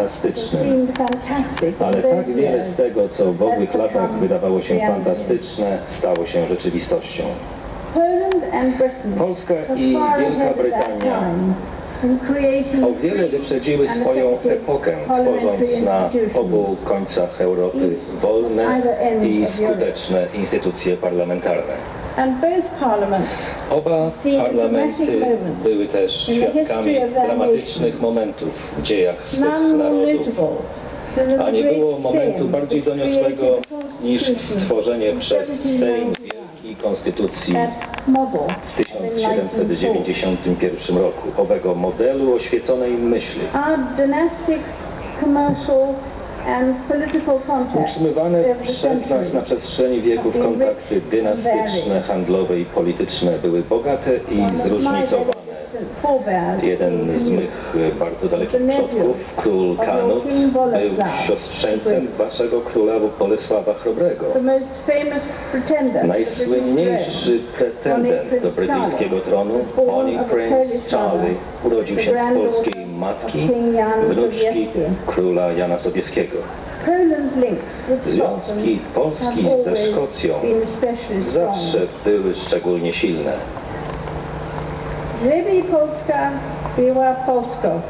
fantastycznym. Ale tak wiele z tego, co w owych latach wydawało się fantastyczne, stało się rzeczywistością. Polska i Wielka Brytania o wiele wyprzedziły swoją epokę, tworząc na obu końcach Europy wolne i skuteczne instytucje parlamentarne. And both parliaments Oba parlamenty były też świadkami dramatycznych momentów w dziejach swych narodów. A nie było momentu bardziej doniosłego niż stworzenie przez 1791. Sejm Wielkiej Konstytucji w 1791 roku, owego modelu oświeconej myśli. Utrzymywane przez nas na przestrzeni wieków kontakty dynastyczne, handlowe i polityczne były bogate i zróżnicowane. Jeden z mych e, bardzo dalekich przodków, król Kanut, był siostrzeńcem waszego króla Bolesława Chrobrego. Najsłynniejszy pretendent do brytyjskiego tronu, Bonnie Prince Charlie, urodził się z polskiej matki, wnuczki króla Jana Sobieskiego. Związki Polski ze Szkocją zawsze były szczególnie silne. Żeby Polska była Polską.